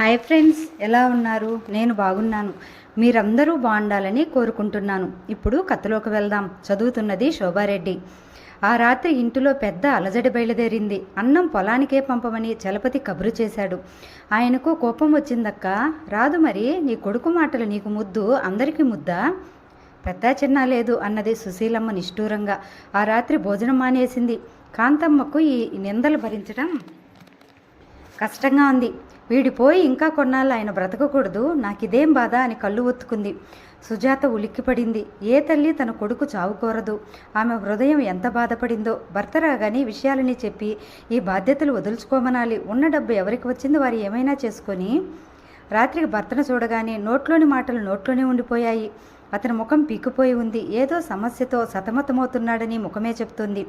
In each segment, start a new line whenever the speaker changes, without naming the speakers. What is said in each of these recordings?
Hi friends ఎలా ఉన్నారు? నేను బాగున్నాను. మీరందరూ బాగుండాలని కోరుకుంటున్నాను. ఇప్పుడు కథలోకి వెళ్దాం. చదువుతున్నది శోభారెడ్డి. ఆ రాత్రి ఇంటిలో పెద్ద అలజడి బయలుదేరింది. అన్నం పొలానికే పంపమని చలపతి కబురు చేశాడు. ఆయనకు కోపం వచ్చిందక్క. రాదు మరి నీ కొడుకు మాటలు నీకు ముద్దు అందరికీ ముద్దా? పెద్ద చిన్న లేదు అన్నది సుశీలమ్మ నిష్ఠూరంగా. ఆ రాత్రి భోజనం మానేసింది. కాంతమ్మకు ఈ నిందలు భరించడం కష్టంగా ఉంది. వీడిపోయి ఇంకా కొన్నాళ్ళు ఆయన బ్రతకకూడదు నాకిదేం బాధ అని కళ్ళు ఒత్తుకుంది. సుజాత ఉలిక్కిపడింది. ఏ తల్లి తన కొడుకు చావుకోరదు? ఆమె హృదయం ఎంత బాధపడిందో? భర్త రాగానే విషయాలని చెప్పి ఈ బాధ్యతలు వదులుచుకోమనాలి. ఉన్న డబ్బు ఎవరికి వచ్చింది వారు ఏమైనా చేసుకొని? రాత్రికి భర్తను చూడగానే నోట్లోని మాటలు నోట్లోనే ఉండిపోయాయి. అతని ముఖం పీకిపోయి ఉంది. ఏదో సమస్యతో సతమతమవుతున్నాడని ముఖమే చెప్తుంది.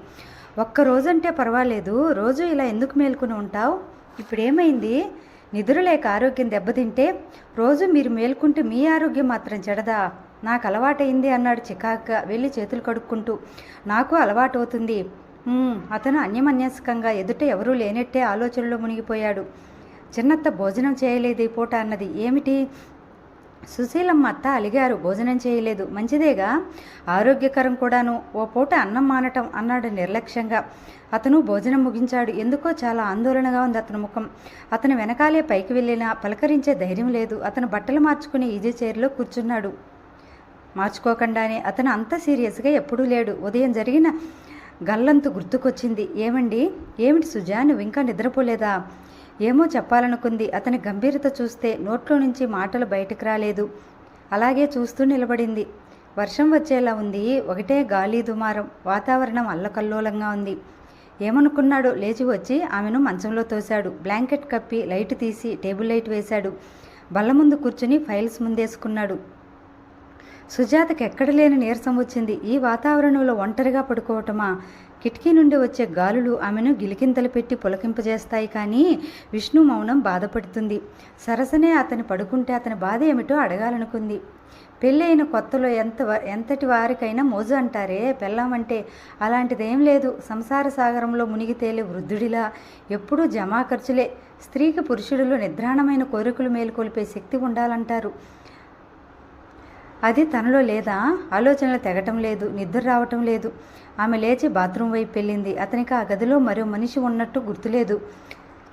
ఒక్క రోజంటే పర్వాలేదు. రోజు ఇలా ఎందుకు మేల్కొని ఉంటావు? ఇప్పుడేమైంది? నిద్ర లేక ఆరోగ్యం దెబ్బతింటే రోజు మీరు మేల్కుంటే మీ ఆరోగ్యం మాత్రం చెడదా? నాకు అలవాటైంది అన్నాడు చికాగ్గా వెళ్ళి చేతులు కడుక్కుంటూ. నాకు అలవాటు అవుతుంది అతను అన్యమన్యస్కంగా ఎదుట ఎవరూ లేనట్టే ఆలోచనలో మునిగిపోయాడు. చిన్నత్త భోజనం చేయలేదు ఈ పూట అన్నది. ఏమిటి? సుశీలమ్మ అత్త అలిగారు. భోజనం చేయలేదు. మంచిదేగా? ఆరోగ్యకరం కూడాను. ఓ పూట అన్నం మానటం అన్నాడు నిర్లక్ష్యంగా. అతను భోజనం ముగించాడు. ఎందుకో చాలా ఆందోళనగా ఉంది అతని ముఖం. అతను వెనకాలే పైకి వెళ్ళినా పలకరించే ధైర్యం లేదు. అతను బట్టలు మార్చుకుని ఈజీ చైర్లో కూర్చున్నాడు. మార్చుకోకుండానే అతను అంత సీరియస్గా ఎప్పుడూ లేడు. ఉదయం జరిగిన గల్లంతు గుర్తుకొచ్చింది. ఏమండి? ఏమిటి సుజా? నువ్వు ఇంకా నిద్రపోలేదా? ఏమో చెప్పాలనుకుంది. అతని గంభీరత చూస్తే నోట్లో నుంచి మాటలు బయటకు రాలేదు. అలాగే చూస్తూ నిలబడింది. వర్షం వచ్చేలా ఉంది. ఒకటే గాలి దుమారం. వాతావరణం అల్లకల్లోలంగా ఉంది. ఏమనుకున్నాడో లేచి వచ్చి ఆమెను మంచంలో తోశాడు. బ్లాంకెట్ కప్పి లైట్ తీసి టేబుల్ లైట్ వేశాడు. బల్ల ముందు కూర్చుని ఫైల్స్ ముందేసుకున్నాడు. సుజాతకి ఎక్కడ లేని నీరసం వచ్చింది. ఈ వాతావరణంలో ఒంటరిగా పడుకోవటమా? కిటికీ నుండి వచ్చే గాలులు ఆమెను గిలికింతలు పెట్టి పులకింపజేస్తాయి కానీ విష్ణు మౌనం బాధపడుతుంది. సరసనే అతని పడుకుంటే అతని బాధ ఏమిటో అడగాలనుకుంది. పెళ్ళైన కొత్తలో ఎంత ఎంతటి వారికైనా మోజు అంటారే పెళ్ళామంటే అలాంటిదేం లేదు. సంసార సాగరంలో మునిగి తేలే వృద్ధుడిలా ఎప్పుడూ జమా ఖర్చులే. స్త్రీకి పురుషుడిలో నిద్రాణమైన కోరికలు మేలుకొల్పే శక్తి ఉండాలంటారు. అది తనలో లేదా? ఆలోచనలు తెగటం లేదు నిద్ర రావటం లేదు. ఆమె లేచి బాత్రూమ్ వైపు వెళ్ళింది. అతనికి ఆ గదిలో మరో మనిషి ఉన్నట్టు గుర్తులేదు.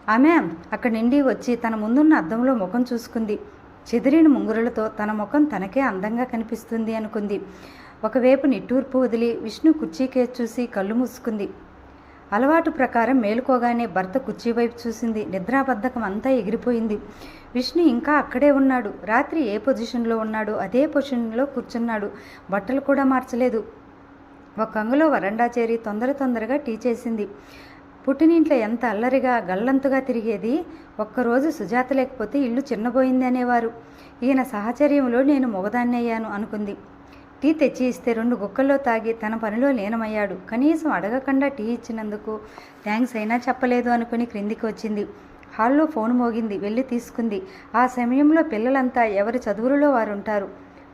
ఆమె అక్కడి నుండి వచ్చి తన ముందున్న అద్దంలో ముఖం చూసుకుంది. చెదిరిన ముంగురులతో తన ముఖం తనకే అందంగా కనిపిస్తుంది అనుకుంది. ఒకవైపు నిట్టూర్పు వదిలి విష్ణు కుర్చీకే చూసి కళ్ళు మూసుకుంది. అలవాటు ప్రకారం మేలుకోగానే భర్త కుర్చీ వైపు చూసింది. నిద్రాబద్ధకం అంతా ఎగిరిపోయింది. విష్ణు ఇంకా అక్కడే ఉన్నాడు. రాత్రి ఏ పొజిషన్లో ఉన్నాడో అదే పొజిషన్లో కూర్చున్నాడు. బట్టలు కూడా మార్చలేదు. ఒక అంగులో వరండా చేరి తొందర తొందరగా టీ చేసింది. పుట్టినింట్లో ఎంత అల్లరిగా గల్లంతుగా తిరిగేది. ఒక్కరోజు సుజాత లేకపోతే ఇల్లు చిన్నబోయింది అనేవారు ఈయన సహచర్యంలో నేను మొగదాన్నయ్యాను అనుకుంది. టీ తెచ్చి ఇస్తే రెండు గుక్కల్లో తాగి తన పనిలో లీనమయ్యాడు. కనీసం అడగకుండా టీ ఇచ్చినందుకు థ్యాంక్స్ అయినా చెప్పలేదు అనుకుని క్రిందికి వచ్చింది. హాల్లో ఫోన్ మోగింది. వెళ్ళి తీసుకుంది. ఆ సమయంలో పిల్లలంతా ఎవరి చదువులలో వారు ఉంటారు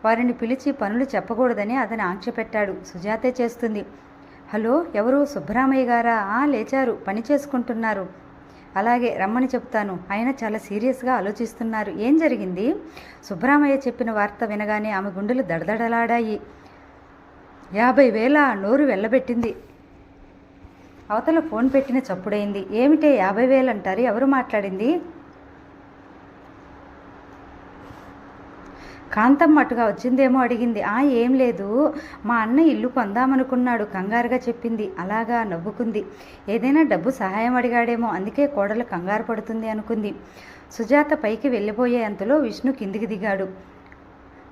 వారిని పిలిచి పనులు చెప్పకూడదని అతను ఆంక్ష పెట్టాడు. సుజాతే చేస్తుంది. హలో ఎవరు? సుబ్బరామయ్య గారా? ఆ లేచారు. పని చేసుకుంటున్నారు. అలాగే రమ్మని చెప్తాను. ఆయన చాలా సీరియస్గా ఆలోచిస్తున్నారు. ఏం జరిగింది? సుబ్రామయ్య చెప్పిన వార్త వినగానే ఆమె గుండెలు దడదడలాడాయి. యాభై వేల నోరు వెళ్ళబెట్టింది అవతల ఫోన్ పెట్టిన చప్పుడైంది. ఏమిటే యాభై వేలు అంటారు ఎవరు మాట్లాడింది? కాంతమ్మ అటుగా వచ్చిందేమో అడిగింది. ఆ ఏం లేదు. మా అన్న ఇల్లు కొందామనుకున్నాడు కంగారుగా చెప్పింది. అలాగా నవ్వుకుంది. ఏదైనా డబ్బు సహాయం అడిగాడేమో అందుకే కోడలు కంగారు పడుతుంది అనుకుంది. సుజాత పైకి వెళ్ళిపోయే అంతలో విష్ణు కిందికి దిగాడు.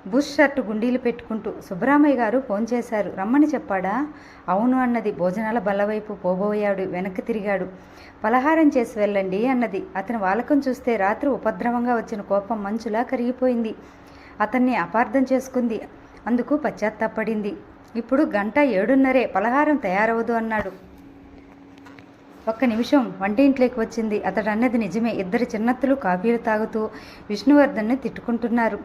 బుష్ షర్టు గుండీలు పెట్టుకుంటూ సుబ్రామయ్య గారు ఫోన్ చేశారు. రమ్మని చెప్పాడా? అవును అన్నది. భోజనాల బల్లవైపు పోబోయాడు. వెనక్కి తిరిగాడు. పలహారం చేసి వెళ్ళండి అన్నది. అతని వాలకం చూస్తే రాత్రి ఉపద్రవంగా వచ్చిన కోపం మంచులా కరిగిపోయింది. అతన్ని అపార్థం చేసుకుంది. అందుకు పశ్చాత్తాపడింది. ఇప్పుడు గంట ఏడున్నరే పలహారం తయారవదు అన్నాడు. ఒక్క నిమిషం వంటింట్లోకి వచ్చింది. అతడు అన్నది నిజమే. ఇద్దరు చిన్నత్తులు కాఫీలు తాగుతూ విష్ణువర్ధన్ని తిట్టుకుంటున్నారు.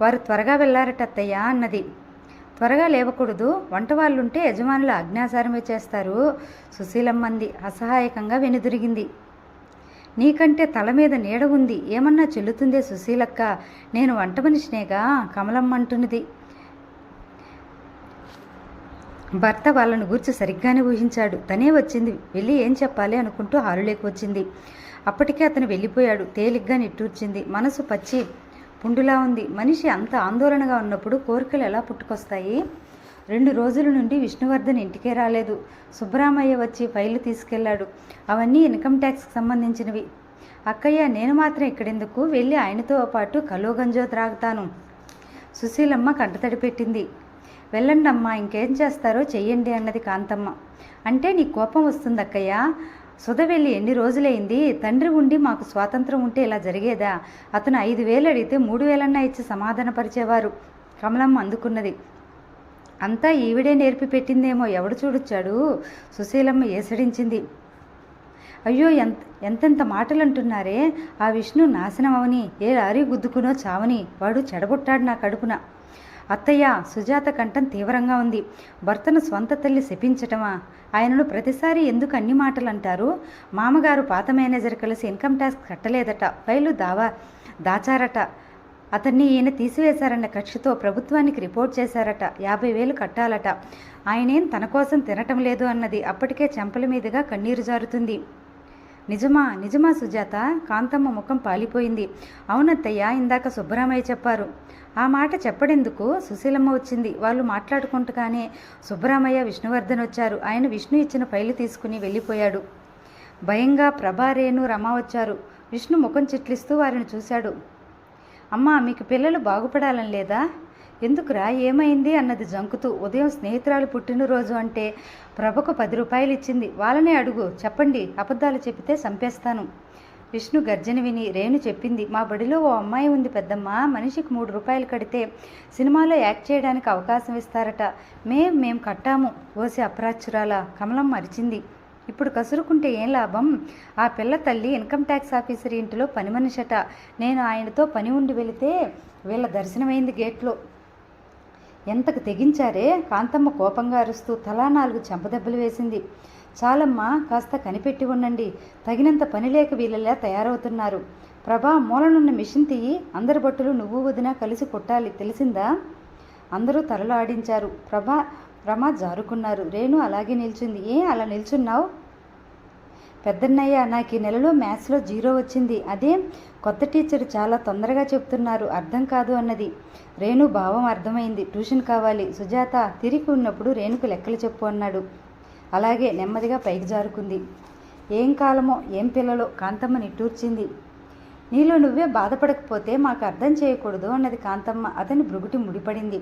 వారు త్వరగా వెళ్ళారట అత్తయ్య అన్నది. త్వరగా లేవకూడదు. వంట వాళ్ళుంటే యజమానులు ఆజ్ఞాసారమే చేస్తారు. సుశీలమ్మంది అసహాయకంగా వెనుదిరిగింది. నీకంటే తల మీద నీడ ఉంది. ఏమన్నా చెల్లుతుందే సుశీలక్క? నేను వంట మనిషినేగా కమలమ్మ అంటున్నది. భర్త వాళ్ళను గూర్చి సరిగ్గానే ఊహించాడు. తనే వచ్చింది. వెళ్ళి ఏం చెప్పాలి అనుకుంటూ హాలులోకి వచ్చింది. అప్పటికే అతను వెళ్ళిపోయాడు. తేలిగ్గా నిట్టూర్చింది. మనసు పచ్చి పుండులా ఉంది. మనిషి అంత ఆందోళనగా ఉన్నప్పుడు కోరికలు ఎలా పుట్టుకొస్తాయి? రెండు రోజుల నుండి విష్ణువర్ధన్ ఇంటికే రాలేదు. సుబ్బరామయ్య వచ్చి ఫైళ్ళు తీసుకెళ్ళాడు అవన్నీ ఇన్కమ్ ట్యాక్స్కి సంబంధించినవి. అక్కయ్య నేను మాత్రం ఇక్కడెందుకు? వెళ్ళి ఆయనతో పాటు కలోగంజో త్రాగుతాను. సుశీలమ్మ కంటతడి పెట్టింది. వెళ్ళండమ్మా ఇంకేం చేస్తారో చెయ్యండి అన్నది కాంతమ్మ. అంటే నీ కోపం వస్తుంది అక్కయ్య సుధ వెళ్ళి ఎన్ని రోజులైంది? తండ్రి ఉండి మాకు స్వాతంత్రం ఉంటే ఇలా జరిగేదా? అతను ఐదు వేలు అడిగితే మూడు వేలన్నా ఇచ్చి సమాధానపరిచేవారు. కమలమ్మ అందుకున్నది. అంతా ఈవిడే నేర్పి పెట్టిందేమో. ఎవడు చూడొచ్చాడు? సుశీలమ్మ ఏసడించింది. అయ్యో ఎంత ఎంతెంత మాటలు అంటున్నారే ఆ విష్ణు నాశనం అవని ఏ లారీ గుద్దుకునో చావని వాడు చెడగొట్టాడు నా కడుపున. అత్తయ్య సుజాత కంఠం తీవ్రంగా ఉంది. భర్తను స్వంత తల్లి శపించటమా? ఆయనను ప్రతిసారి ఎందుకు అన్ని మాటలు అంటారు మామగారు పాత మేనేజర్ కలిసి ఇన్కమ్ ట్యాక్స్ కట్టలేదట ఫైలు దావా దాచారట. అతన్ని ఈయన తీసివేశారన్న కక్షతో ప్రభుత్వానికి రిపోర్ట్ చేశారట. యాభై వేలు కట్టాలట. ఆయనేం తన కోసం తినటం లేదు అన్నది అప్పటికే చెంపల మీదుగా కన్నీరు జారుతుంది. నిజమా? నిజమా సుజాత? కాంతమ్మ ముఖం పాలిపోయింది. అవునత్తయ్య ఇందాక సుబ్బరామయ్య చెప్పారు. ఆ మాట చెప్పడెందుకు? సుశీలమ్మ వచ్చింది. వాళ్ళు మాట్లాడుకుంటగానే సుబ్బరామయ్య విష్ణువర్ధన్ వచ్చారు. ఆయన విష్ణు ఇచ్చిన ఫైలు తీసుకుని వెళ్ళిపోయాడు. భయంగా ప్రభారేణు రమ వచ్చారు. విష్ణు ముఖం చిట్లిస్తూ వారిని చూశాడు. అమ్మా మీకు పిల్లలు బాగుపడాలని లేదా? ఎందుకురా ఏమైంది అన్నది జంకుతూ ఉదయం స్నేహితురాలు పుట్టినరోజు అంటే ప్రభకు పది రూపాయలు ఇచ్చింది వాళ్ళనే అడుగు చెప్పండి అబద్ధాలు చెబితే చంపేస్తాను. విష్ణు గర్జన విని రేణు చెప్పింది మా బడిలో ఓ అమ్మాయి ఉంది పెద్దమ్మ మనిషికి మూడు రూపాయలు కడితే సినిమాలో యాక్ట్ చేయడానికి అవకాశం ఇస్తారట. మేం మేం కట్టాము ఓసి అప్రాచురాల కమలం మరిచింది ఇప్పుడు కసురుకుంటే ఏం లాభం? ఆ పిల్ల తల్లి ఇన్కమ్ ట్యాక్స్ ఆఫీసర్ ఇంటిలో పని మనిషట. నేను ఆయనతో పని ఉండి వెళితే వీళ్ళ దర్శనమైంది గేట్లో. ఎంతకు తెగించారే? కాంతమ్మ కోపంగా అరుస్తూ తలా నాలుగు చెంపదెబ్బలు వేసింది. చాలమ్మా కాస్త కనిపెట్టి ఉండండి. తగినంత పని లేక వీళ్ళలా తయారవుతున్నారు. ప్రభా మూలనున్న మిషన్ తీయి. అందరి బట్టలు నువ్వు వదిన కలిసి కొట్టాలి. తెలిసిందా? అందరూ తలలు ఆడించారు. ప్రభా రమ జారుకున్నారు. రేణు అలాగే నిల్చుంది. ఏ అలా నిల్చున్నావు? పెద్దన్నయ్య నాకు ఈ నెలలో మ్యాథ్స్లో జీరో వచ్చింది. అదే కొత్త టీచర్ చాలా తొందరగా చెప్తున్నారు. అర్థం కాదు అన్నది. రేణు భావం అర్థమైంది. ట్యూషన్ కావాలి. సుజాత తిరిగి ఉన్నప్పుడు రేణుకు లెక్కలు చెప్పు అన్నాడు. అలాగే నెమ్మదిగా పైకి జారుకుంది. ఏం కాలమో ఏం పిల్లలో? కాంతమ్మ నిట్టూర్చింది. నీలో నువ్వే బాధపడకపోతే మాకు అర్థం చేయకూడదు అన్నది కాంతమ్మ. అతని బృగుటి ముడిపడింది.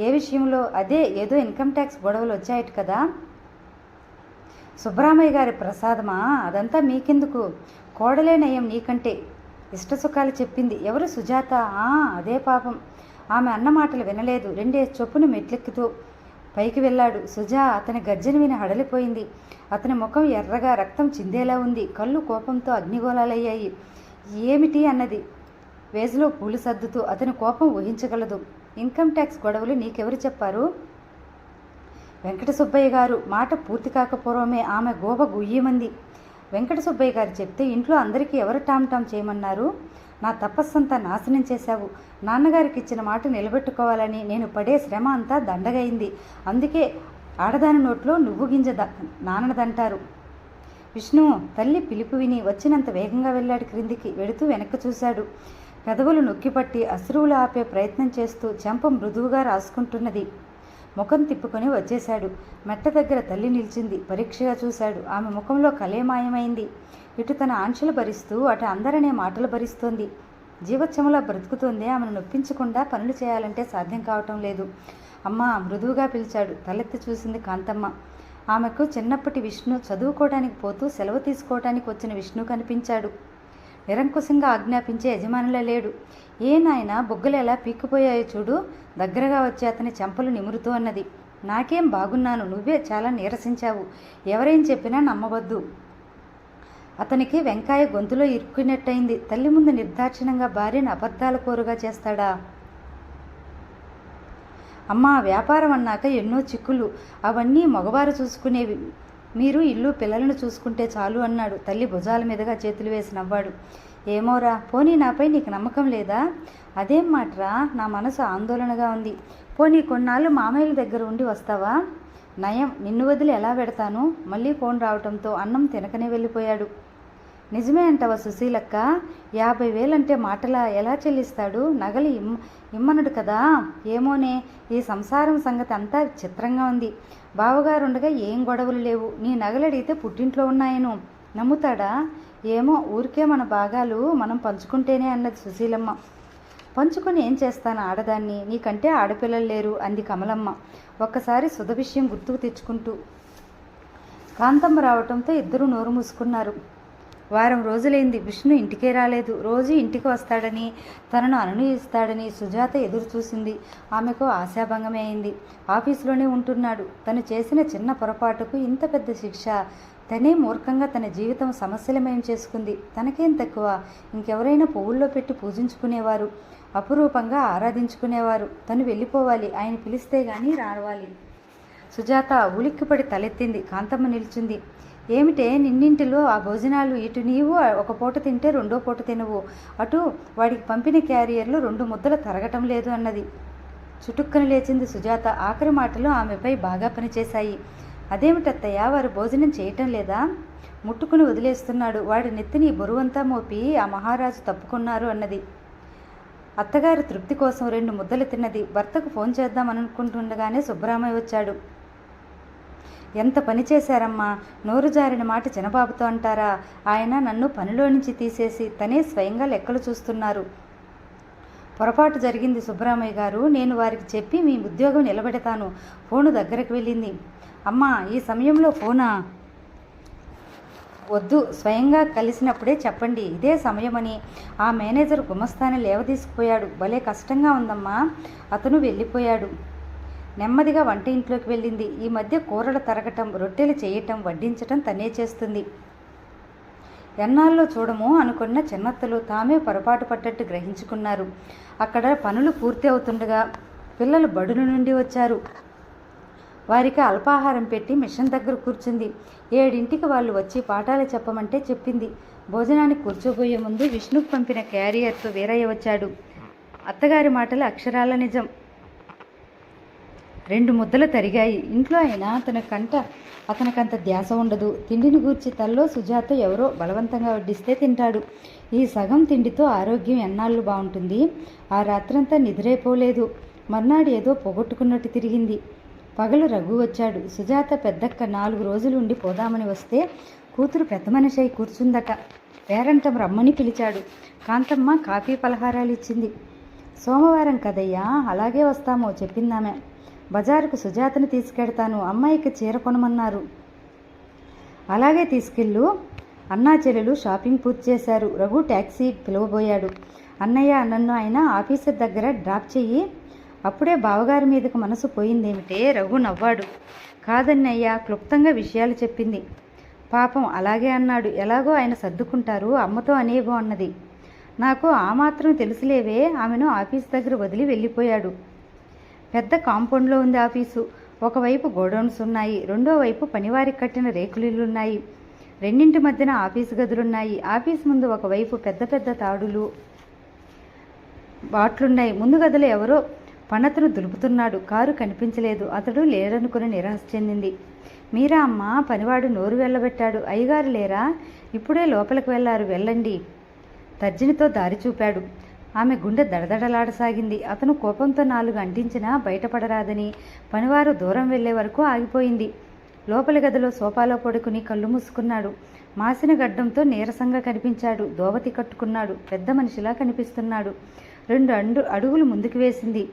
ఏ విషయంలో? అదే ఏదో ఇన్కమ్ ట్యాక్స్ గొడవలు వచ్చాయట కదా. సుబ్బరామయ్య గారి ప్రసాదమా? అదంతా మీకెందుకు? కోడలే నయం నీకంటే. ఇష్టసుఖాలు చెప్పింది ఎవరు సుజాత? ఆ అదే పాపం. ఆమె అన్న మాటలు వినలేదు. రెండే చొప్పున మెట్లెక్కుతూ పైకి వెళ్ళాడు. సుజా అతని గర్జన విని హడలిపోయింది. అతని ముఖం ఎర్రగా రక్తం చిందేలా ఉంది. కళ్ళు కోపంతో అగ్నిగోళాలయ్యాయి. ఏమిటి అన్నది? వేజులో పూలు సర్దుతూ అతని కోపం ఊహించగలదు. ఇన్కమ్ ట్యాక్స్ గొడవలు నీకెవరు చెప్పారు? వెంకట సుబ్బయ్య గారు మాట పూర్తి కాకపోవడమే ఆమె గోబ గుయ్యమంది. వెంకట సుబ్బయ్య గారు చెప్తే ఇంట్లో అందరికీ ఎవరు టామ్ టామ్ చేయమన్నారు? నా తపస్సంతా నాశనం చేశావు. నాన్నగారికి ఇచ్చిన మాట నిలబెట్టుకోవాలని నేను పడే శ్రమ అంతా దండగైంది. అందుకే ఆడదాని నోట్లో నువ్వు గింజ ద నానదంటారు. విష్ణు తల్లి పిలుపు విని వచ్చినంత వేగంగా వెళ్ళాడు క్రిందికి వెళుతూ వెనక్కి చూశాడు. పెదవులు నొక్కిపట్టి అశ్రువులు ఆపే ప్రయత్నం చేస్తూ చెంప మృదువుగా రాసుకుంటున్నది. ముఖం తిప్పుకొని వచ్చేశాడు. మెట్ట దగ్గర తల్లి నిలిచింది. పరీక్షగా చూశాడు. ఆమె ముఖంలో కలేమాయమైంది. ఇటు తన ఆంక్షలు భరిస్తూ అటు అందరనే మాటలు భరిస్తోంది. జీవోత్సవంలో బ్రతుకుతోంది ఆమెను నొప్పించకుండా పనులు చేయాలంటే సాధ్యం కావటం లేదు. అమ్మ మృదువుగా పిలిచాడు. తలెత్తి చూసింది కాంతమ్మ. ఆమెకు చిన్నప్పటి విష్ణు చదువుకోవడానికి పోతూ సెలవు తీసుకోవడానికి వచ్చిన విష్ణు కనిపించాడు. నిరంకుశంగా ఆజ్ఞాపించే యజమానులే లేడు. ఏ నాయన బొగ్గులు ఎలా పీక్కుపోయాయో చూడు. దగ్గరగా వచ్చి అతని చెంపలు నిమురుతూ అన్నది. నాకేం బాగున్నాను నువ్వే చాలా నీరసించావు. ఎవరేం చెప్పినా నమ్మవద్దు. అతనికి వెంకాయ గొంతులో ఇరుక్కున్నట్టయింది. తల్లి ముందు నిర్దాక్షిణంగా భార్యను అబద్ధాల కోరుగా చేస్తాడా? అమ్మా వ్యాపారం అన్నాక ఎన్నో చిక్కులు. అవన్నీ మగవారు చూసుకునేవి. మీరు ఇల్లు పిల్లలను చూసుకుంటే చాలు అన్నాడు. తల్లి భుజాల మీదుగా చేతులు వేసి నవ్వాడు. ఏమోరా పోనీ నాపై నీకు నమ్మకం లేదా? అదేం మాట్రా నా మనసు ఆందోళనగా ఉంది. పోనీ కొన్నాళ్ళు మామయ్యల దగ్గర ఉండి వస్తావా? నయం నిన్ను వదిలి ఎలా పెడతాను మళ్ళీ ఫోన్ రావటంతో అన్నం తినకనే వెళ్ళిపోయాడు. నిజమే అంటావా సుశీలక్క? యాభై వేలంటే మాటలా ఎలా చెల్లిస్తాడు? నగలు ఇమ్ ఇమ్మనడు కదా? ఏమోనే ఈ సంసారం సంగతి అంతా చిత్రంగా ఉంది. బావగారు ఉండగా ఏం గొడవలు లేవు. నీ నగలడిగితే పుట్టింట్లో ఉన్నాయను. నమ్ముతాడా? ఏమో ఊరికే మన భాగాలు మనం పంచుకుంటేనే అన్నది సుశీలమ్మ. పంచుకొని ఏం చేస్తాను ఆడదాన్ని? నీకంటే ఆడపిల్లలు లేరు అంది కమలమ్మ. ఒక్కసారి సుధ విషయం గుర్తుకు తెచ్చుకుంటూ. కాంతమ్మ రావటంతో ఇద్దరూ నోరు మూసుకున్నారు. వారం రోజులైంది. విష్ణు ఇంటికే రాలేదు. రోజు ఇంటికి వస్తాడని తనను అనునయిస్తాడని సుజాత ఎదురు చూసింది. ఆమెకు ఆశాభంగమే అయింది. ఆఫీసులోనే ఉంటున్నాడు. తను చేసిన చిన్న పొరపాటుకు ఇంత పెద్ద శిక్ష. తనే మూర్ఖంగా తన జీవితం సమస్యలమయం చేసుకుంది. తనకేం తక్కువ? ఇంకెవరైనా పువ్వుల్లో పెట్టి పూజించుకునేవారు. అపురూపంగా ఆరాధించుకునేవారు. తను వెళ్ళిపోవాలి. ఆయన పిలిస్తే గానీ రావాలి. సుజాత ఉలిక్కిపడి తలెత్తింది. కాంతమ్మ నిలిచింది. ఏమిటే నిన్నింటిలో ఆ భోజనాలు ఇటు నీవు ఒక పూట తింటే రెండో పూట తినవు. అటు వాడికి పంపిన క్యారియర్లు రెండు ముద్దలు తరగటం లేదు అన్నది. చుటుక్కన లేచింది సుజాత. ఆఖరి మాటలు ఆమెపై బాగా పనిచేశాయి. అదేమిటత్తయ్య వారు భోజనం చేయటం లేదా? ముట్టుకుని వదిలేస్తున్నాడు. వాడి నెత్తిని బరువంతా మోపి ఆ మహారాజు తప్పుకున్నారు అన్నది. అత్తగారి తృప్తి కోసం రెండు ముద్దలు తిన్నది. భర్తకు ఫోన్ చేద్దామనుకుంటుండగానే సుబ్బరామయ్య వచ్చాడు. ఎంత పని చేశారమ్మా? నోరు జారిన మాట చినబాబుతో అంటారా? ఆయన నన్ను పనిలో నుంచి తీసేసి తనే స్వయంగా లెక్కలు చూస్తున్నారు. పొరపాటు జరిగింది సుబ్బరామయ్య గారు. నేను వారికి చెప్పి మీ ఉద్యోగం నిలబెడతాను. ఫోను దగ్గరకు వెళ్ళింది. అమ్మా ఈ సమయంలో ఫోనా? వద్దు స్వయంగా కలిసినప్పుడే చెప్పండి. ఇదే సమయమని. ఆ మేనేజర్ గుమస్తాని లేవదీసుకుపోయాడు భలే కష్టంగా ఉందమ్మా. అతను వెళ్ళిపోయాడు. నెమ్మదిగా వంట ఇంట్లోకి వెళ్ళింది. ఈ మధ్య కూరలు తరగటం రొట్టెలు చేయటం వడ్డించటం తనే చేస్తుంది. ఎన్నాళ్ళలో చూడము అనుకున్న చిన్నత్తలు తామే పొరపాటు పడ్డట్టు గ్రహించుకున్నారు. అక్కడ పనులు పూర్తి అవుతుండగా పిల్లలు బడుల నుండి వచ్చారు. వారికి అల్పాహారం పెట్టి మిషన్ దగ్గర కూర్చుంది. ఏడింటికి వాళ్ళు వచ్చి పాఠాలు చెప్పమంటే చెప్పింది. భోజనానికి కూర్చోబోయే ముందు విష్ణుకు పంపిన క్యారియర్తో వీరయ్య వచ్చాడు. అత్తగారి మాటలు అక్షరాల నిజం. రెండు ముద్దలు తరిగాయి. ఇంట్లో అయినా తన కంట అతనికంత ధ్యాస ఉండదు. తిండిని గూర్చి తల్లో సుజాత ఎవరో బలవంతంగా వడ్డిస్తే తింటాడు. ఈ సగం తిండితో ఆరోగ్యం ఎన్నాళ్ళు బాగుంటుంది ఆ రాత్రంతా నిద్రైపోలేదు. మర్నాడు ఏదో పోగొట్టుకున్నట్టు తిరిగింది. పగలు రఘు వచ్చాడు. సుజాత పెద్దక్క నాలుగు రోజులు ఉండి పోదామని వస్తే కూతురు పెద్ద మనిషి అయి కూర్చుందట. పేరంటం రమ్మని పిలిచాడు. కాంతమ్మ కాఫీ పలహారాలు ఇచ్చింది. సోమవారం కదయ్యా అలాగే వస్తామో చెప్పిందామె. బజారుకు సుజాతని తీసుకెడతాను. అమ్మాయికి చీర కొనమన్నారు. అలాగే తీసుకెళ్ళు. అన్నా చెల్లెలు షాపింగ్ పూర్తి చేశారు. రఘు ట్యాక్సీ పిలువబోయాడు. అన్నయ్య నన్ను ఆయన ఆఫీసర్ దగ్గర డ్రాప్ చెయ్యి. అప్పుడే బావగారి మీదకు మనసు పోయిందేమిటే? రఘు నవ్వాడు. కాదన్నయ్య క్లుప్తంగా విషయాలు చెప్పింది. పాపం అలాగే అన్నాడు. ఎలాగో ఆయన సర్దుకుంటారు. అమ్మతో అనేవో అన్నది. నాకు ఆ మాత్రం తెలుసులేవే. ఆమెను ఆఫీస్ దగ్గర వదిలి వెళ్ళిపోయాడు. పెద్ద కాంపౌండ్లో ఉంది ఆఫీసు. ఒకవైపు గోడౌన్స్ ఉన్నాయి. రెండో వైపు పనివారికి కట్టిన రేకులిల్లున్నాయి రెండింటి మధ్యన ఆఫీసు గదులున్నాయి. ఆఫీస్ ముందు ఒకవైపు పెద్ద పెద్ద తాడులు బాట్లున్నాయి. ముందు గదిలో ఎవరో పనతను దులుపుతున్నాడు. కారు కనిపించలేదు. అతడు లేరనుకుని నిరాశ చెందింది. మీరా అమ్మ పనివాడు నోరు వెళ్ళబెట్టాడు. అయ్యగారు లేరా? ఇప్పుడే లోపలికి వెళ్ళారు వెళ్ళండి. తర్జనితో దారి చూపాడు. ఆమె గుండె దడదడలాడసాగింది. అతను కోపంతో నాలుగు అంటించినా బయటపడరాదని పనివారు దూరం వెళ్ళే వరకు ఆగిపోయింది. లోపలి గదిలో సోఫాలో పడుకుని కళ్ళు మూసుకున్నాడు. మాసిన గడ్డంతో నీరసంగా కనిపించాడు. దోవతి కట్టుకున్నాడు. పెద్ద మనిషిలా కనిపిస్తున్నాడు. రెండు అండు అడుగులు ముందుకు వేసింది.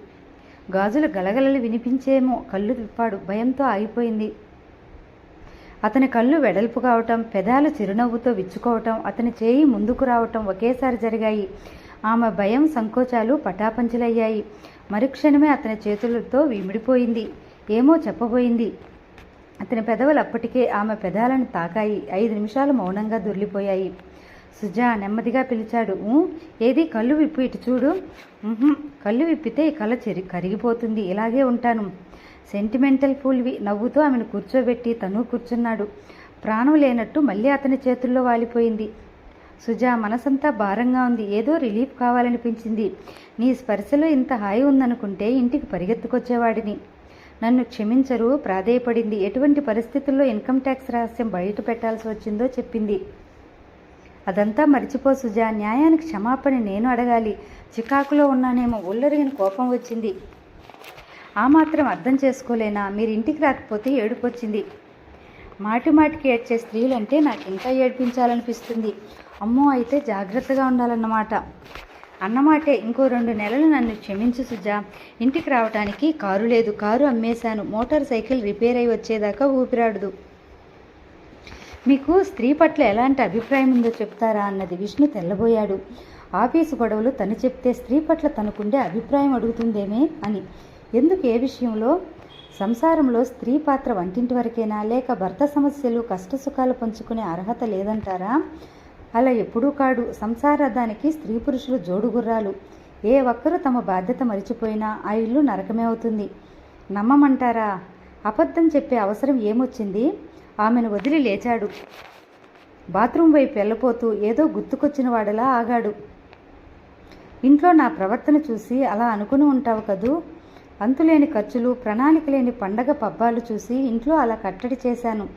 గాజులు గలగలలు వినిపించేమో కళ్ళు విప్పాడు భయంతో ఆగిపోయింది. అతని కళ్ళు వెడల్పు కావటం పెదాలు చిరునవ్వుతో విచ్చుకోవటం అతని చేయి ముందుకు రావటం ఒకేసారి జరిగాయి. ఆమె భయం సంకోచాలు పటాపంచలయ్యాయి. మరుక్షణమే అతని చేతులతో విమిడిపోయింది. ఏమో చెప్పబోయింది. అతని పెదవులు అప్పటికే ఆమె పెదాలను తాకాయి. ఐదు నిమిషాలు మౌనంగా దొర్లిపోయాయి సుజా నెమ్మదిగా పిలిచాడు. ఏది? కళ్ళు విప్పు ఇటు చూడు. కళ్ళు విప్పితే ఈ కళ చెరి కరిగిపోతుంది. ఇలాగే ఉంటాను. సెంటిమెంటల్ ఫూల్వి నవ్వుతూ ఆమెను కూర్చోబెట్టి తను కూర్చున్నాడు. ప్రాణం లేనట్టు మళ్ళీ అతని చేతుల్లో వాలిపోయింది. సుజా మనసంతా భారంగా ఉంది. ఏదో రిలీఫ్ కావాలనిపించింది. నీ స్పర్శలో ఇంత హాయి ఉందనుకుంటే ఇంటికి పరిగెత్తుకొచ్చేవాడిని. నన్ను క్షమించరు ప్రాధేయపడింది. ఎటువంటి పరిస్థితుల్లో ఇన్కమ్ ట్యాక్స్ రహస్యం బయట పెట్టాల్సి వచ్చిందో చెప్పింది. అదంతా మర్చిపో సుజా న్యాయానికి క్షమాపణ నేను అడగాలి. చికాకులో ఉన్నానేమో ఒళ్ళరిగిన కోపం వచ్చింది. ఆ మాత్రం అర్థం చేసుకోలేనా? మీరు ఇంటికి రాకపోతే ఏడుపొచ్చింది మాటి మాటికి ఏడ్చే స్త్రీలంటే నాకు ఇంకా ఏడ్పించాలనిపిస్తుంది. అమ్మో అయితే జాగ్రత్తగా ఉండాలన్నమాట. అన్నమాటే ఇంకో రెండు నెలలు నన్ను క్షమించు సుజా. ఇంటికి రావటానికి కారు లేదు. కారు అమ్మేశాను. మోటార్ సైకిల్ రిపేర్ అయి వచ్చేదాకా ఊపిరాడదు. మీకు స్త్రీ పట్ల ఎలాంటి అభిప్రాయం ఉందో చెప్తారా అన్నది విష్ణు తెల్లబోయాడు. ఆఫీసు గొడవలు తను చెప్తే స్త్రీ పట్ల తనకుండే అభిప్రాయం అడుగుతుందేమే అని. ఎందుకు ఏ విషయంలో? సంసారంలో స్త్రీ పాత్ర వంటింటి వరకేనా? లేక భర్త సమస్యలు కష్టసుఖాలు పంచుకునే అర్హత లేదంటారా? అలా ఎప్పుడూ కాడు. సంసారదానికి స్త్రీ పురుషులు జోడుగుర్రాలు. ఏ ఒక్కరూ తమ బాధ్యత మరిచిపోయినా ఆ ఇల్లు నరకమే అవుతుంది. నమ్మమంటారా? అబద్ధం చెప్పే అవసరం ఏమొచ్చింది? ఆమెను వదిలి లేచాడు. బాత్రూం వైపు వెళ్ళపోతూ ఏదో గుర్తుకొచ్చిన వాడలా ఆగాడు. ఇంట్లో నా ప్రవర్తన చూసి అలా అనుకుని ఉంటావు కదూ? అంతులేని ఖర్చులు ప్రణాళిక లేని పండగ పబ్బాలు చూసి ఇంట్లో అలా కట్టడి చేశాను.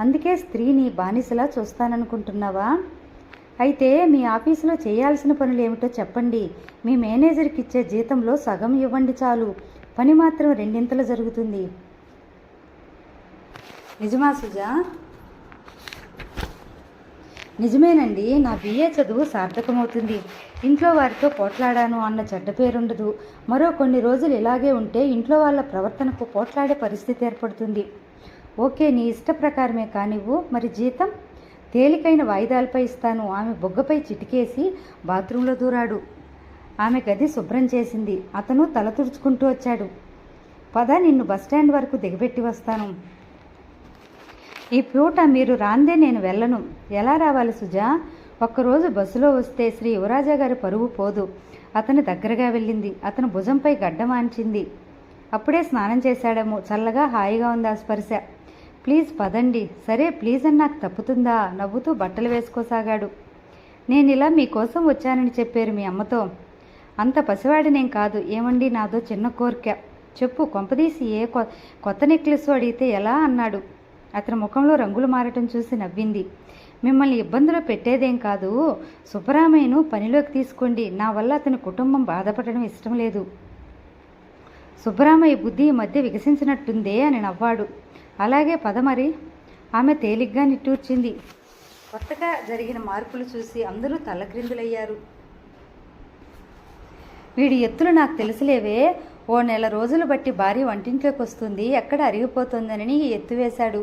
అందుకే స్త్రీని బానిసలా చూస్తాననుకుంటున్నావా? అయితే మీ ఆఫీసులో చేయాల్సిన పనులు ఏమిటో చెప్పండి. మీ మేనేజర్కి ఇచ్చే జీతంలో సగం ఇవ్వండి చాలు. పని మాత్రం రెండింతలు జరుగుతుంది. నిజమా సుజా? నిజమేనండి నా బిఏ చదువు సార్థకమవుతుంది. ఇంట్లో వారితో పోట్లాడాను అన్న చెడ్డ పేరుండదు. మరో కొన్ని రోజులు ఇలాగే ఉంటే ఇంట్లో వాళ్ళ ప్రవర్తనకు పోట్లాడే పరిస్థితి ఏర్పడుతుంది. ఓకే నీ ఇష్ట ప్రకారమే కానివ్వు. మరి జీతం? తేలికైన వాయిదాలపై ఇస్తాను. ఆమె బొగ్గపై చిటికేసి బాత్రూంలో దూరాడు. ఆమె గది శుభ్రం చేసింది. అతను తల తుడుచుకుంటూ వచ్చాడు. పద నిన్ను బస్టాండ్ వరకు దిగబెట్టి వస్తాను. ఈ పూట మీరు రాందే నేను వెళ్ళను. ఎలా రావాలి సుజా? ఒక్కరోజు బస్సులో వస్తే శ్రీ యువరాజా గారి పరువు పోదు. అతని దగ్గరగా వెళ్ళింది. అతను భుజంపై గడ్డమాంచింది అప్పుడే స్నానం చేశాడేమో. చల్లగా హాయిగా ఉంది ఆ స్పర్శ. ప్లీజ్ పదండి. సరే ప్లీజ్ అని నాకు తప్పుతుందా? నవ్వుతూ బట్టలు వేసుకోసాగాడు. నేను ఇలా మీకోసం వచ్చానని చెప్పారు మీ అమ్మతో. అంత పసివాడినేం కాదు. ఏమండి నాదో చిన్న కోరిక. చెప్పు కొంపదీసి ఏ కొ- కొత్త నెక్లెస్ అడిగితే ఎలా అన్నాడు. అతని ముఖంలో రంగులు మారటం చూసి నవ్వింది. మిమ్మల్ని ఇబ్బందులు పెట్టేదేం కాదు. సుబ్బరామయ్యను పనిలోకి తీసుకోండి. నా వల్ల అతని కుటుంబం బాధపడడం ఇష్టం లేదు. సుబ్బరామయ్య బుద్ధి ఈ మధ్య వికసించినట్టుందే అని నవ్వాడు. అలాగే పద మరి. ఆమె తేలిగ్గా నిట్టూర్చింది. కొత్తగా జరిగిన మార్పులు చూసి అందరూ తలక్రిందులయ్యారు. వీడి ఎత్తులు నాకు తెలుసులేవే. ఓ నెల రోజులు బట్టి భార్య వంటింట్లోకి వస్తుంది. ఎక్కడ అరిగిపోతుందని ఎత్తు వేశాడు.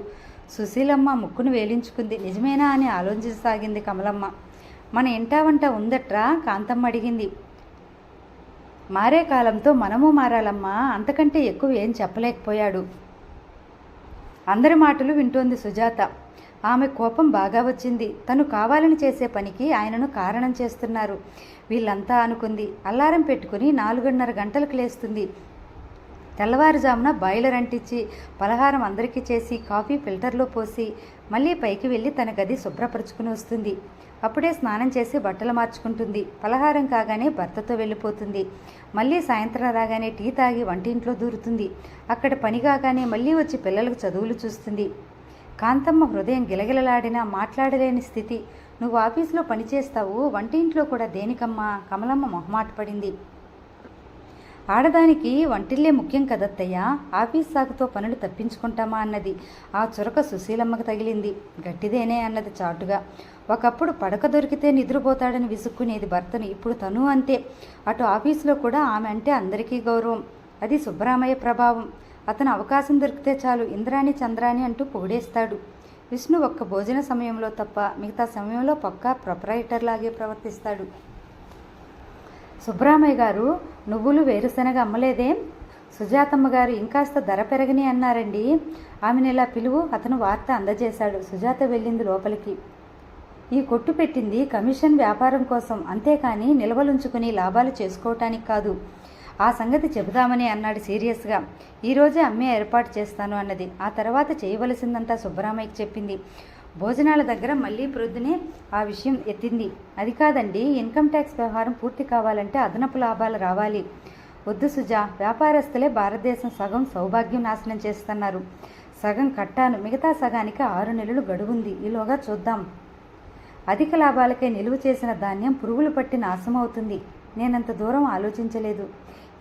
సుశీలమ్మ ముక్కును వేలించుకుంది. నిజమేనా అని ఆలోచించసాగింది కమలమ్మ. మన ఇంటా వంట ఉందట్రా? కాంతమ్మ అడిగింది. మారే కాలంతో మనము మారాలమ్మా. అంతకంటే ఎక్కువ ఏం చెప్పలేకపోయాడు. అందరి మాటలు వింటోంది సుజాత. ఆమె కోపం బాగా వచ్చింది. తను కావాలని చేసే పనికి ఆయనను కారణం చేస్తున్నారు. వీళ్ళంతా అనుకుంది అల్లారం పెట్టుకుని నాలుగున్నర గంటలకు లేస్తుంది. తెల్లవారుజామున బాయిలర్ అంటించి పలహారం అందరికీ చేసి కాఫీ ఫిల్టర్లో పోసి మళ్ళీ పైకి వెళ్ళి తన గది శుభ్రపరుచుకుని వస్తుంది. అప్పుడే స్నానం చేసి బట్టలు మార్చుకుంటుంది. పలహారం కాగానే భర్తతో వెళ్ళిపోతుంది. మళ్ళీ సాయంత్రం రాగానే టీ తాగి వంటింట్లో దూరుతుంది. అక్కడ పని కాగానే మళ్ళీ వచ్చి పిల్లలకు చదువులు చూస్తుంది. కాంతమ్మ హృదయం గిలగిలలాడినా మాట్లాడలేని స్థితి. నువ్వు ఆఫీసులో పనిచేస్తావు వంటింట్లో కూడా దేనికమ్మా? కమలమ్మ మొహమాట పడింది. ఆడదానికి వంటిల్లే ముఖ్యం కదత్తయ్యా. ఆఫీస్ సాకుతో పనులు తప్పించుకుంటామా అన్నది. ఆ చురక సుశీలమ్మకు తగిలింది. గట్టిదేనే అన్నది చాటుగా. ఒకప్పుడు పడక దొరికితే నిద్రపోతాడని విసుక్కునేది భర్తను ఇప్పుడు తను అంతే. అటు ఆఫీసులో కూడా ఆమె అంటే అందరికీ గౌరవం. అది సుబ్బరామయ్య ప్రభావం. అతను అవకాశం దొరికితే చాలు ఇంద్రాణి చంద్రాణి అంటూ పొగిడేస్తాడు. విష్ణు ఒక్క భోజన సమయంలో తప్ప మిగతా సమయంలో పక్కా ప్రొపరైటర్ లాగే ప్రవర్తిస్తాడు. సుబ్రామయ్య గారు నువ్వులు వేరుశనగ అమ్మలేదేం? సుజాతమ్మ గారు ఇంకాస్త ధర పెరగని అన్నారండి. ఆమెను ఇలా పిలువు అతను వార్త అందజేశాడు. సుజాత వెళ్ళింది లోపలికి. ఈ కొట్టు పెట్టింది కమిషన్ వ్యాపారం కోసం. అంతేకాని నిల్వలుంచుకుని లాభాలు చేసుకోవటానికి కాదు. ఆ సంగతి చెబుదామని అన్నాడు సీరియస్గా. ఈరోజే అమ్మే ఏర్పాటు చేస్తాను అన్నది. ఆ తర్వాత చేయవలసిందంతా సుబ్బరామయ్యకి చెప్పింది. భోజనాల దగ్గర మళ్ళీ ప్రొద్దునే ఆ విషయం ఎత్తింది. అది కాదండి ఇన్కమ్ ట్యాక్స్ వ్యవహారం పూర్తి కావాలంటే అదనపు లాభాలు రావాలి. వద్దు సుజా వ్యాపారస్తులే భారతదేశం సగం సౌభాగ్యం నాశనం చేస్తున్నారు. సగం కట్టాను మిగతా సగానికి ఆరు నెలలు గడువుంది. ఈలోగా చూద్దాం. అధిక లాభాలకై నిలువ చేసిన ధాన్యం పురుగులు పట్టి నాశమవుతుంది నేనంత దూరం ఆలోచించలేదు.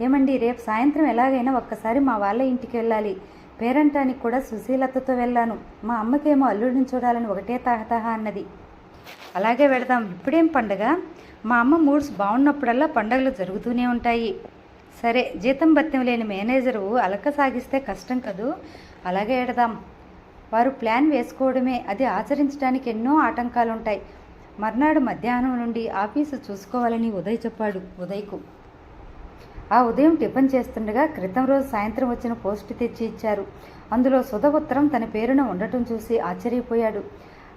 ఏమండి రేపు సాయంత్రం ఎలాగైనా ఒక్కసారి మా వాళ్ళ ఇంటికి వెళ్ళాలి. పేరంటానికి కూడా సుశీలతతో వెళ్ళాను. మా అమ్మకేమో అల్లుడిని చూడాలని ఒకటే తహతహ అన్నది. అలాగే వెడదాం ఇప్పుడేం పండగ? మా అమ్మ మూడ్స్ బాగున్నప్పుడల్లా పండగలు జరుగుతూనే ఉంటాయి. సరే జీతం భత్యం లేని మేనేజరు అలక సాగిస్తే కష్టం కదూ? అలాగే ఎడదాం వారు ప్లాన్ వేసుకోవడమే. అది ఆచరించడానికి ఎన్నో ఆటంకాలు ఉంటాయి మర్నాడు మధ్యాహ్నం నుండి ఆఫీసు చూసుకోవాలని ఉదయ్ చెప్పాడు. ఉదయ్కు ఆ ఉదయం టిఫిన్ చేస్తుండగా క్రితం రోజు సాయంత్రం వచ్చిన పోస్టు తెచ్చి ఇచ్చారు. అందులో సుధ ఉత్తరం తన పేరున ఉండటం చూసి ఆశ్చర్యపోయాడు.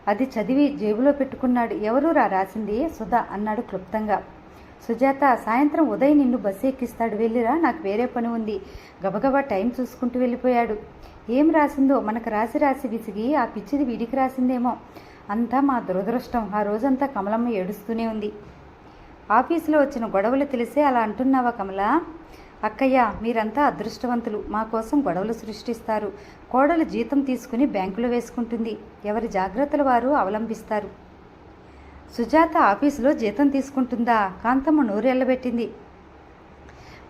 అది చదివి జేబులో పెట్టుకున్నాడు. ఎవరు రా రాసింది? సుధ అన్నాడు క్లుప్తంగా. సుజాత సాయంత్రం ఉదయ్ నిన్ను బస్సు ఎక్కిస్తాడు. వెళ్ళిరా నాకు వేరే పని ఉంది. గబగబా టైం చూసుకుంటూ వెళ్ళిపోయాడు. ఏం రాసిందో? మనకు రాసి రాసి విసిగి ఆ పిచ్చిది వీడికి రాసిందేమో. అంతా మా దురదృష్టం. ఆ రోజంతా కమలమ్మ ఏడుస్తూనే ఉంది. ఆఫీసులో వచ్చిన గొడవలు తెలిసే అలా అంటున్నావా కమల? అక్కయ్య మీరంతా అదృష్టవంతులు. మా కోసం గొడవలు సృష్టిస్తారు. కోడలు జీతం తీసుకుని బ్యాంకులో వేసుకుంటుంది. ఎవరి జాగ్రత్తలు వారు అవలంబిస్తారు. సుజాత ఆఫీసులో జీతం తీసుకుంటుందా? కాంతమ్మ నోరెళ్ళబెట్టింది.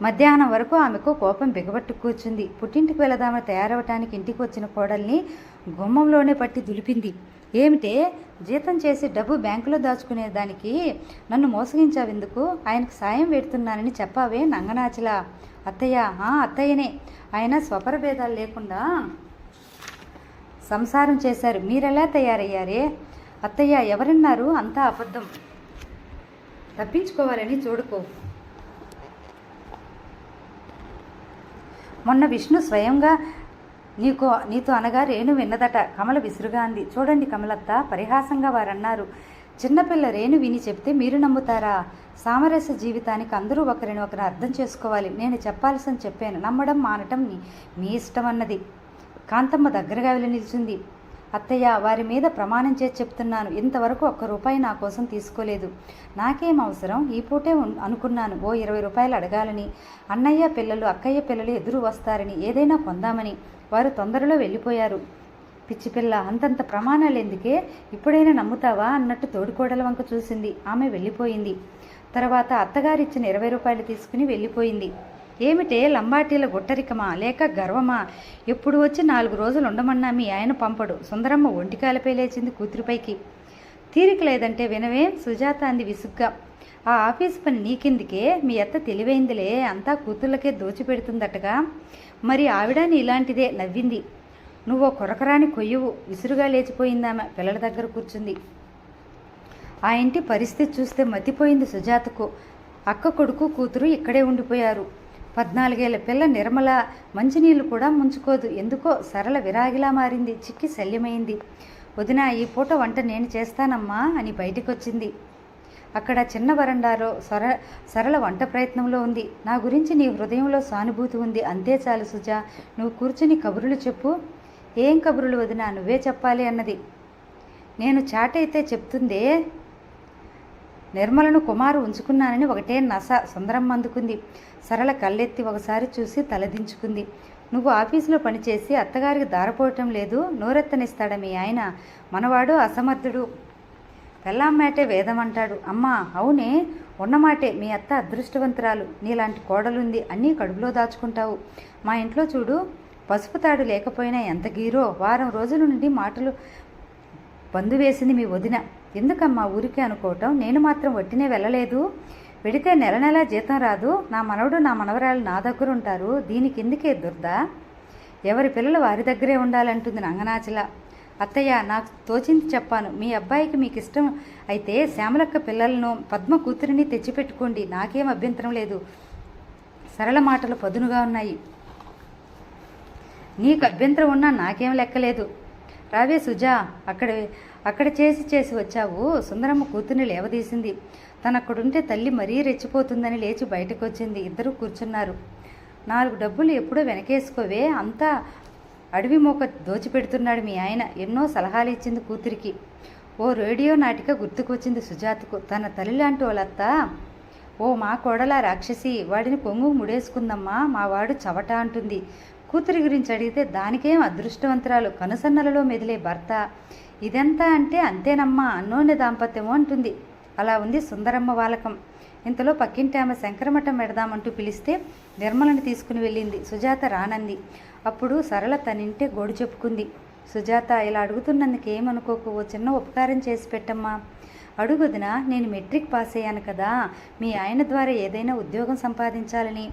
మధ్యాహ్నం వరకు ఆమెకు కోపం బిగబట్టు కూర్చుంది. పుట్టింటికి వెళదామని తయారవటానికి ఇంటికి వచ్చిన కోడల్ని గుమ్మంలోనే పట్టి దులిపింది. ఏమిటే? జీతం చేసి డబ్బు బ్యాంకులో దాచుకునే దానికి నన్ను మోసగించావెందుకు? ఆయనకు సాయం పెడుతున్నానని చెప్పావే నంగనాచిలా. అత్తయ్య అత్తయ్యనే. ఆయన స్వపర భేదాలు లేకుండా సంసారం చేశారు. మీరెలా తయారయ్యారే? అత్తయ్య ఎవరన్నారు? అంతా అబద్ధం. తప్పించుకోవాలని చూడుకో. మొన్న విష్ణు స్వయంగా నీకు నీతో అనగా రేణు విన్నదట. కమల విసురుగా అంది. చూడండి కమలత్త పరిహాసంగా వారన్నారు. చిన్నపిల్ల రేణు విని చెప్తే మీరు నమ్ముతారా? సామరస్య జీవితానికి అందరూ ఒకరిని ఒకరు అర్థం చేసుకోవాలి. నేను చెప్పాల్సిన చెప్పాను. నమ్మడం మానటం మీ మీ ఇష్టం అన్నది కాంతమ్మ దగ్గరగా వెళ్ళి నిలిచింది. అత్తయ్య వారి మీద ప్రమాణం చేసి చెప్తున్నాను. ఇంతవరకు ఒక్క రూపాయి నా కోసం తీసుకోలేదు. నాకేం అవసరం? ఈ పూటే అనుకున్నాను. ఓ ఇరవై రూపాయలు అడగాలని. అన్నయ్య పిల్లలు అక్కయ్య పిల్లలు ఎదురు వస్తారని. ఏదైనా పొందామని వారు తొందరలో వెళ్ళిపోయారు. పిచ్చిపిల్ల అంతంత ప్రమాణాలు ఎందుకే ఇప్పుడైనా నమ్ముతావా? అన్నట్టు తోడికోడల వంక చూసింది. ఆమె వెళ్ళిపోయింది. తర్వాత అత్తగారిచ్చిన ఇరవై రూపాయలు తీసుకుని వెళ్ళిపోయింది. ఏమిటే? లంబాటీల గుట్టరికమా లేక గర్వమా? ఎప్పుడు వచ్చి నాలుగు రోజులు ఉండమన్నా మీ ఆయన పంపడు. సుందరమ్మ ఒంటికాలపై లేచింది కూతురిపైకి. తీరిక లేదంటే వినవే? సుజాత అంది విసుగ్గా. ఆ ఆఫీస్ పని నీకెందుకే? మీ అత్త తెలివైందిలే. అంతా కూతుళ్ళకే దోచిపెడుతుందటగా? మరి ఆవిడ ఇలాంటిదే నవ్వింది. నువ్వు కొరకరాని కొయ్యవు విసురుగా లేచిపోయిందామె పిల్లల దగ్గర కూర్చుంది. ఆ ఇంటి పరిస్థితి చూస్తే మతిపోయింది సుజాతకు. అక్క కొడుకు కూతురు ఇక్కడే ఉండిపోయారు. పద్నాలుగేళ్ళ పిల్ల నిర్మల మంచినీళ్ళు కూడా ముంచుకోదు. ఎందుకో సరళ విరాగిలా మారింది. చిక్కి శల్యమైంది. వదిన ఈ పూట వంట నేను చేస్తానమ్మా అని బయటికొచ్చింది. అక్కడ చిన్న వరండాలో సర సరళ వంట ప్రయత్నంలో ఉంది. నా గురించి నీ హృదయంలో సానుభూతి ఉంది. అంతే చాలు సుజా. నువ్వు కూర్చుని కబుర్లు చెప్పు. ఏం కబుర్లు వదినా? నువ్వే చెప్పాలి అన్నది. నేను చాటైతే చెప్తుందే? నిర్మలను కుమారు ఉంచుకున్నానని ఒకటే నస సుందరం అందుకుంది. సరళ కళ్ళెత్తి ఒకసారి చూసి తలదించుకుంది. నువ్వు ఆఫీసులో పనిచేసి అత్తగారికి దారపోవటం లేదు. నోరెత్తనిస్తాడా మీ ఆయన? మనవాడు అసమర్థుడు. పెళ్ళామ్మాటే వేదమంటాడు. అమ్మా అవునే ఉన్నమాటే మీ అత్త అదృష్టవంతురాలు. నీలాంటి కోడలుంది అన్నీ కడుపులో దాచుకుంటావు. మా ఇంట్లో చూడు పసుపు తాడు లేకపోయినా ఎంత గీరో. వారం రోజుల నుండి మాటలు బంధు వేసింది మీ వదిన. ఎందుకమ్మా ఊరికే అనుకోవటం? నేను మాత్రం వట్టినే వెళ్ళలేదు. వెడితే నెల నెల జీతం రాదు. నా మనవడు నా మనవరాలు నా దగ్గర ఉంటారు దీనికి ఎందుకే దుర్దా. ఎవరి పిల్లలు వారి దగ్గరే ఉండాలంటుంది నంగనాచల. అత్తయ్య నాకు తోచింది చెప్పాను. మీ అబ్బాయికి మీకు ఇష్టం అయితే శ్యామలక్క పిల్లలను పద్మ కూతురిని తెచ్చిపెట్టుకోండి. నాకేం అభ్యంతరం లేదు. సరళ మాటలు పదునుగా ఉన్నాయి. నీకు అభ్యంతరం ఉన్నా నాకేం లెక్కలేదు రావే సుజా అక్కడ అక్కడ చేసి చేసి వచ్చావు. సుందరమ్మ కూతుర్ని లేవదీసింది. తనక్కడుంటే తల్లి మరీ రెచ్చిపోతుందని లేచి బయటకు వచ్చింది ఇద్దరు కూర్చున్నారు. నాలుగు డబ్బులు ఎప్పుడూ వెనకేసుకోవే. అంతా అడవి మోక దోచిపెడుతున్నాడు మీ ఆయన. ఎన్నో సలహాలు ఇచ్చింది కూతురికి. ఓ రేడియో నాటిక గుర్తుకొచ్చింది సుజాతకు. తన తల్లి లాంటి వాళ్ళత్త ఓ మా కోడల రాక్షసి వాడిని పొంగు ముడేసుకుందమ్మా మా వాడు చవట అంటుంది. కూతురి గురించి అడిగితే దానికేం అదృష్టవంతురాలు కనుసన్నలలో మెదిలే భర్త. ఇదెంతా అంటే అంతేనమ్మా అన్నోన్య దాంపత్యమో అంటుంది. అలా ఉంది సుందరమ్మ వాలకం. ఇంతలో పక్కింటి ఆమె శంకరమఠం పెడదామంటూ పిలిస్తే నిర్మలని తీసుకుని వెళ్ళింది. సుజాత రానంది. అప్పుడు సరళ తనింటే గోడు చెప్పుకుంది. సుజాత ఇలా అడుగుతున్నందుకు ఏమనుకోకు? ఓ చిన్న ఉపకారం చేసి పెట్టమ్మా. అడుగుదిన నేను మెట్రిక్ పాస్ అయ్యాను కదా. మీ ఆయన ద్వారా ఏదైనా ఉద్యోగం సంపాదించాలని.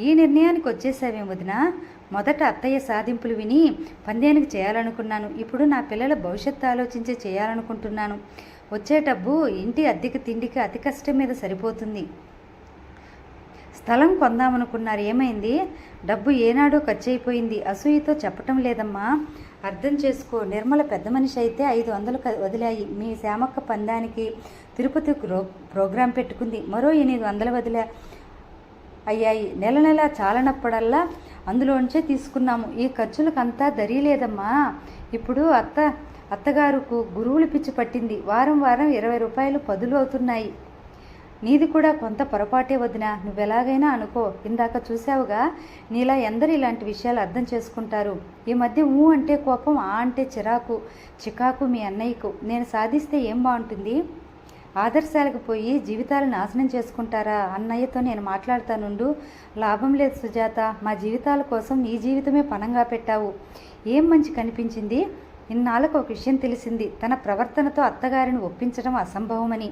ఈ నిర్ణయానికి వచ్చేసావే వదిన? మొదట అత్తయ్య సాధింపులు విని పందేనికి చేయాలనుకున్నాను. ఇప్పుడు నా పిల్లల భవిష్యత్తు ఆలోచించి చేయాలనుకుంటున్నాను. వచ్చే డబ్బు ఇంటి అద్దెకి తిండికి అతి కష్టం మీద సరిపోతుంది. స్థలం కొందామనుకున్నారు. ఏమైంది? డబ్బు ఏనాడో ఖర్చు అయిపోయింది అసూయతో చెప్పటం లేదమ్మా. అర్థం చేసుకో. నిర్మల పెద్ద మనిషి అయితే ఐదు వందలు వదిలాయి. మీ శ్యామక్క పందానికి తిరుపతి ప్రో ప్రోగ్రాం పెట్టుకుంది. మరో ఎనిమిది వందలు వదిలా అయ్యాయి. నెల నెల చాలనప్పుడల్లా అందులోంచే తీసుకున్నాము. ఈ ఖర్చులకంతా దరి లేదమ్మా ఇప్పుడు అత్త అత్తగారుకు గురువులు పిచ్చి పట్టింది. వారం వారం ఇరవై రూపాయలు పదులు అవుతున్నాయి. నీది కూడా కొంత పొరపాటే వదిన. నువ్వెలాగైనా అనుకో. ఇందాక చూసావుగా నీలా ఎందరు ఇలాంటి విషయాలు అర్థం చేసుకుంటారు. ఈ మధ్య ఊ అంటే కోపం ఆ అంటే చిరాకు చికాకు మీ అన్నయ్యకు. నేను సాధిస్తే ఏం బాగుంటుంది? ఆదర్శాలకు పోయి జీవితాలు నాశనం చేసుకుంటారా? అన్నయ్యతో నేను మాట్లాడతానుండు. లాభం లేదు సుజాత. మా జీవితాల కోసం నీ జీవితమే పణంగా పెట్టావు. ఏం మంచి కనిపించింది? ఇన్నాళ్ళకు ఒక విషయం తెలిసింది. తన ప్రవర్తనతో అత్తగారిని ఒప్పించడం అసంభవమని.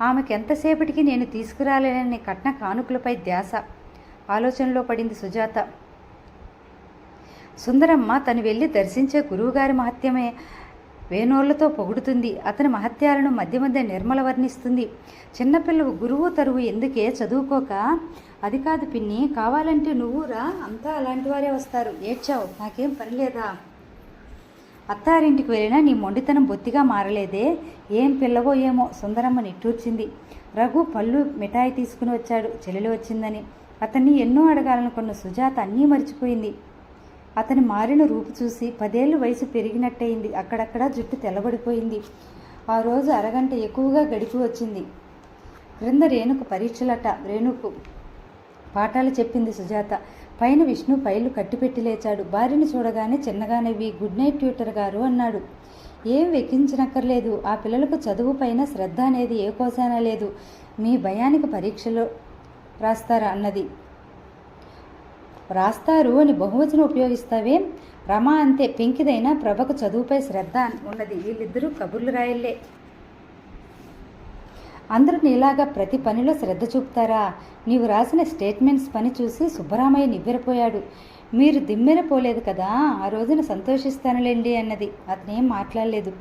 ఆమెకెంతసేపటికి నేను తీసుకురాలేనని కట్న కానుకలపై ధ్యాస. ఆలోచనలో పడింది సుజాత. సుందరమ్మ తను వెళ్ళి దర్శించే గురువుగారి మహత్యమే వేనోళ్ళతో పొగుడుతుంది. అతని మహత్యాలను మధ్య మధ్య నిర్మల వర్ణిస్తుంది. చిన్నపిల్లవు గురువు తరువు ఎందుకే చదువుకోక? అది కాదు పిన్ని కావాలంటే నువ్వు రా అంతా అలాంటి వారే వస్తారు. ఏడ్చావు నాకేం పని లేదా? అత్తారింటికి వెళ్ళినా నీ మొండితనం బొత్తిగా మారలేదే. ఏం పిల్లవో ఏమో సుందరమ్మ నిట్టూర్చింది. రఘు పళ్ళు మిఠాయి తీసుకుని వచ్చాడు. చెల్లెలు వచ్చిందని. అతన్ని ఎన్నో అడగాలనుకున్న సుజాత అన్నీ మర్చిపోయింది. అతని మారిన రూపు చూసి పదేళ్ళు వయసు పెరిగినట్టయింది. అక్కడక్కడ జుట్టు తెల్లబడిపోయింది. ఆ రోజు అరగంట ఎక్కువగా గడిపి వచ్చింది. క్రింద రేణుకు పరీక్షలట. రేణుకు పాఠాలు చెప్పింది సుజాత. పైన విష్ణు పైలు కట్టిపెట్టి లేచాడు. భార్యని చూడగానే చిన్నగా నవ్వి గుడ్ నైట్ ట్యూటర్ గారు అన్నాడు. ఏం వెక్కించనక్కర్లేదు. ఆ పిల్లలకు చదువు పైన శ్రద్ధ అనేది ఏ కోసానా లేదు. మీ భయానికి పరీక్షలో రాస్తారా అన్నది. రాస్తారు అని బహువచనం ఉపయోగిస్తావే? రమ అంతే. పెంకిదైన ప్రభకు చదువుపై శ్రద్ధ ఉన్నది. వీళ్ళిద్దరూ కబుర్లు రాయల్లే. అందరూ నీలాగా ప్రతి పనిలో శ్రద్ధ చూపుతారా? నీవు రాసిన స్టేట్మెంట్స్ పని చూసి సుబ్బరామయ్య నివ్వెరపోయాడు. మీరు దిమ్మెరపోలేదు కదా? ఆ రోజున సంతోషిస్తానులేండి అన్నది. అతనేం మాట్లాడలేదు.